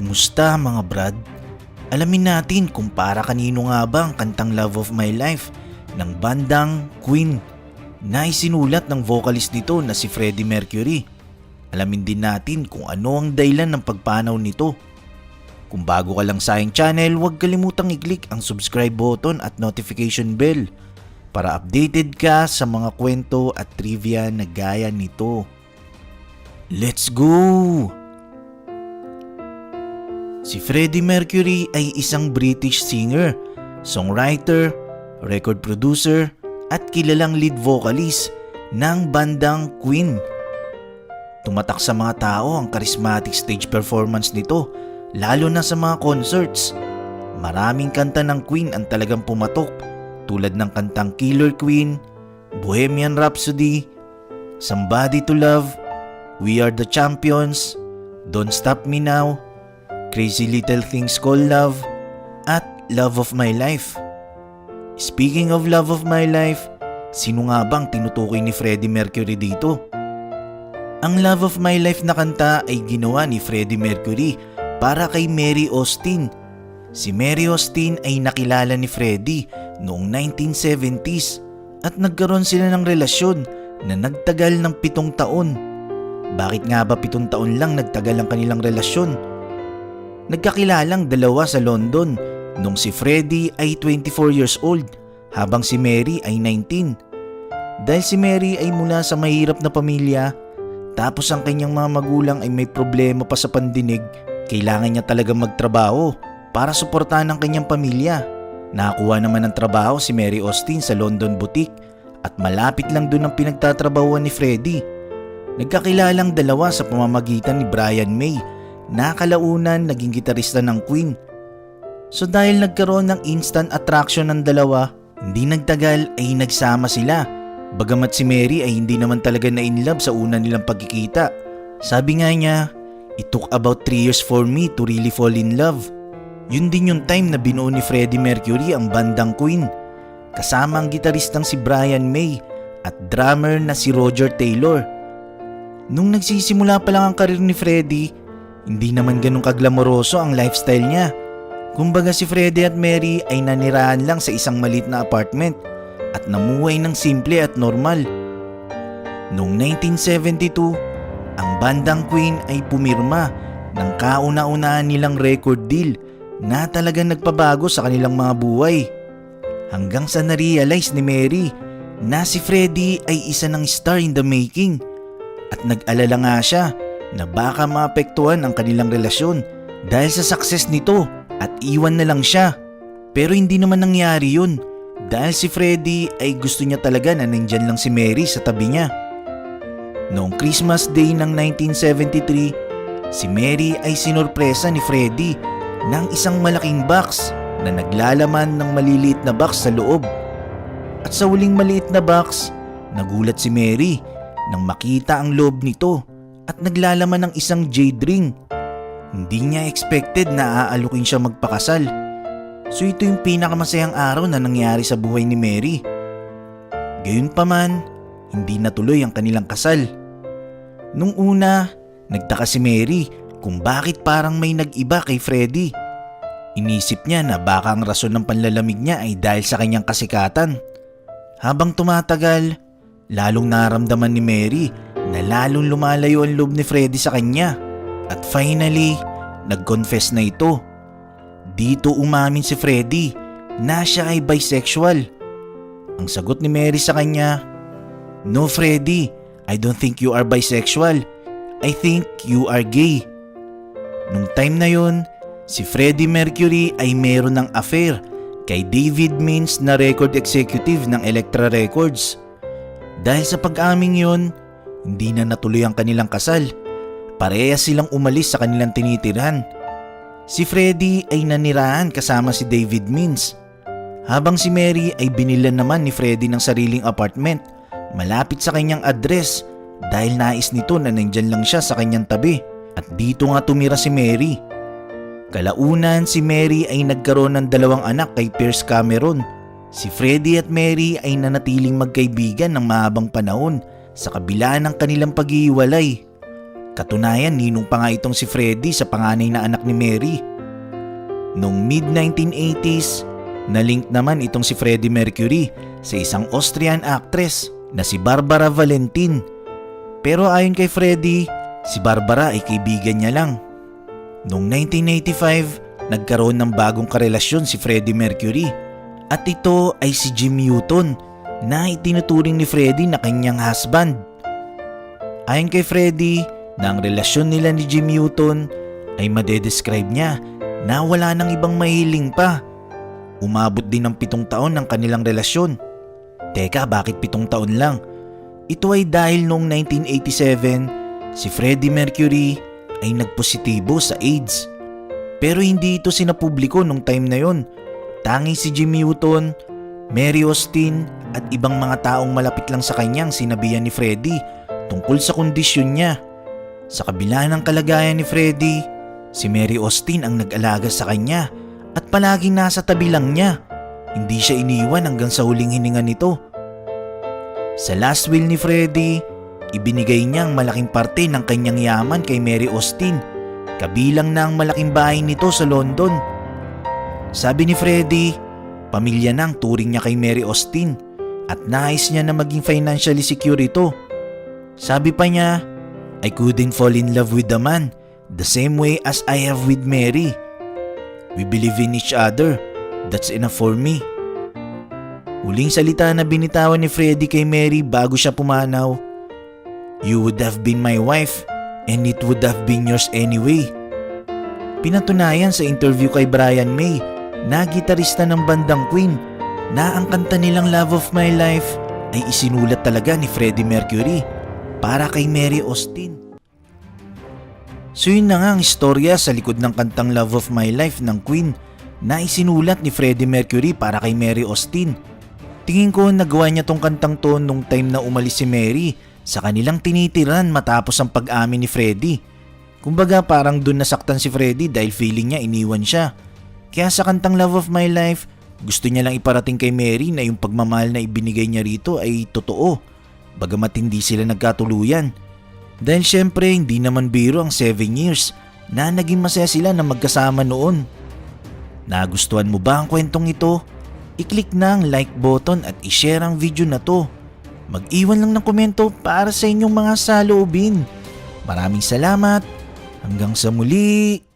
Kumusta mga brad? Alamin natin kung para kanino nga ba ang kantang Love of My Life ng bandang Queen na isinulat ng vocalist nito na si Freddie Mercury. Alamin din natin kung ano ang dahilan ng pagpanaw nito. Kung bago ka lang sa aking channel, huwag kalimutang i-click ang subscribe button at notification bell para updated ka sa mga kwento at trivia na gaya nito. Let's go! Si Freddie Mercury ay isang British singer, songwriter, record producer at kilalang lead vocalist ng bandang Queen. Tumatak sa mga tao ang charismatic stage performance nito lalo na sa mga concerts. Maraming kanta ng Queen ang talagang pumatok tulad ng kantang Killer Queen, Bohemian Rhapsody, Somebody to Love, We Are the Champions, Don't Stop Me Now, Crazy Little Things Called Love, at Love of My Life. Speaking of Love of My Life, sino nga bang tinutukoy ni Freddie Mercury dito? Ang Love of My Life na kanta ay ginawa ni Freddie Mercury para kay Mary Austin. Si Mary Austin ay nakilala ni Freddie noong 1970s at nagkaroon sila ng relasyon na nagtagal ng pitong taon. Bakit nga ba pitong taon lang nagtagal ang kanilang relasyon? Nagkakilalang dalawa sa London nung si Freddie ay 24 years old habang si Mary ay 19. Dahil si Mary ay mula sa mahirap na pamilya tapos ang kanyang mga magulang ay may problema pa sa pandinig, kailangan niya talaga magtrabaho para suportahan ang kanyang pamilya. Nakakuha naman ng trabaho si Mary Austin sa London Boutique at malapit lang doon ang pinagtatrabahuan ni Freddie. Nagkakilalang dalawa sa pamamagitan ni Brian May na kalaunan naging gitarista ng Queen. So dahil nagkaroon ng instant attraction ng dalawa, hindi nagtagal ay nagsama sila. Bagamat si Mary ay hindi naman talaga na in love sa una nilang pagkikita. Sabi nga niya, It took about 3 years for me to really fall in love. Yun din yung time na binuo ni Freddie Mercury ang bandang Queen. Kasama ang gitaristang si Brian May at drummer na si Roger Taylor. Nung nagsisimula pa lang ang karir ni Freddie, hindi naman ganun kaglamoroso ang lifestyle niya. Kumbaga si Freddie at Mary ay nanirahan lang sa isang malit na apartment at namuhay ng simple at normal. Noong 1972, ang bandang Queen ay pumirma ng kauna-unahan nilang record deal na talagang nagpabago sa kanilang mga buhay. Hanggang sa na-realize ni Mary na si Freddie ay isa ng star in the making at nag-alala nga siya na baka maapektuhan ang kanilang relasyon dahil sa success nito at iwan na lang siya. Pero hindi naman nangyari yun dahil si Freddie ay gusto niya talaga na nandyan lang si Mary sa tabi niya. Noong Christmas Day ng 1973, si Mary ay sinurpresa ni Freddie ng isang malaking box na naglalaman ng maliliit na box sa loob. At sa huling maliit na box, nagulat si Mary nang makita ang loob nito at naglalaman ng isang jade ring. Hindi niya expected na aalukin siya magpakasal. So ito yung pinakamasayang araw na nangyari sa buhay ni Mary. Gayunpaman, hindi natuloy ang kanilang kasal. Nung una, nagtaka si Mary kung bakit parang may nag-iba kay Freddy. Inisip niya na baka ang rason ng panlalamig niya ay dahil sa kanyang kasikatan. Habang tumatagal, lalong naramdaman ni Mary na lalong lumalayo ang loob ni Freddy sa kanya. At finally, nag-confess na ito. Dito umamin si Freddy na siya ay bisexual. Ang sagot ni Mary sa kanya, No Freddy, I don't think you are bisexual. I think you are gay. Nung time na yon, si Freddie Mercury ay meron ng affair kay David Means na record executive ng Elektra Records. Dahil sa pag-aming yon, hindi na natuloy ang kanilang kasal. Parehas silang umalis sa kanilang tinitirhan. Si Freddie ay nanirahan kasama si David Means. Habang si Mary ay binilan naman ni Freddie ng sariling apartment malapit sa kanyang address dahil nais nito na nandyan lang siya sa kanyang tabi at dito nga tumira si Mary. Kalaunan si Mary ay nagkaroon ng dalawang anak kay Pierce Cameron. Si Freddie at Mary ay nanatiling magkaibigan ng mahabang panahon sa kabila ng kanilang paghihiwalay. Katunayan, ninong pa nga itong si Freddie sa panganay na anak ni Mary. Noong mid-1980s, nalink naman itong si Freddie Mercury sa isang Austrian actress na si Barbara Valentin. Pero ayon kay Freddie, si Barbara ay kaibigan niya lang. Noong 1985, nagkaroon ng bagong karelasyon si Freddie Mercury at ito ay si Jim Newton na itinuturing ni Freddie na kanyang husband. Ayon kay Freddie, na ang relasyon nila ni Jim Newton ay madedescribe niya na wala nang ibang mahiling pa. Umabot din ng pitong taon ng kanilang relasyon. Teka, bakit pitong taon lang? Ito ay dahil noong 1987, si Freddie Mercury ay nagpositibo sa AIDS. Pero hindi ito sinapubliko nung time na yon. Tanging si Jim Newton, Mary Austin at ibang mga taong malapit lang sa kanyang sinabihan ni Freddie tungkol sa kondisyon niya. Sa kabila ng kalagayan ni Freddie, si Mary Austin ang nag-alaga sa kanya at palaging nasa tabi lang niya. Hindi siya iniwan hanggang sa huling hininga nito. Sa last will ni Freddie, ibinigay niya ang malaking parte ng kanyang yaman kay Mary Austin, kabilang na ang malaking bahay nito sa London. Sabi ni Freddie, pamilya na ang turing niya kay Mary Austin at nais niya na maging financially secure ito. Sabi pa niya, I couldn't fall in love with the man the same way as I have with Mary. We believe in each other. That's enough for me. Huling salita na binitawan ni Freddie kay Mary bago siya pumanaw. You would have been my wife and it would have been yours anyway. Pinatunayan sa interview kay Brian May na gitarista ng bandang Queen na ang kanta nilang Love of My Life ay isinulat talaga ni Freddie Mercury para kay Mary Austin. So yun na nga ang istorya sa likod ng kantang Love of My Life ng Queen na isinulat ni Freddie Mercury para kay Mary Austin. Tingin ko nagawa niya tong kantang to nung time na umalis si Mary sa kanilang tinitiran matapos ang pag-amin ni Freddie. Kumbaga parang dun nasaktan si Freddie dahil feeling niya iniwan siya. Kaya sa kantang Love of My Life, gusto niya lang iparating kay Mary na yung pagmamahal na ibinigay niya rito ay totoo. Bagamat hindi sila nagkatuluyan. Dahil syempre hindi naman biro ang 7 years na naging masaya sila na magkasama noon. Nagustuhan mo ba ang kwentong ito? I-click na ang like button at i-share ang video na to. Mag-iwan lang ng komento para sa inyong mga saloobin. Maraming salamat. Hanggang sa muli.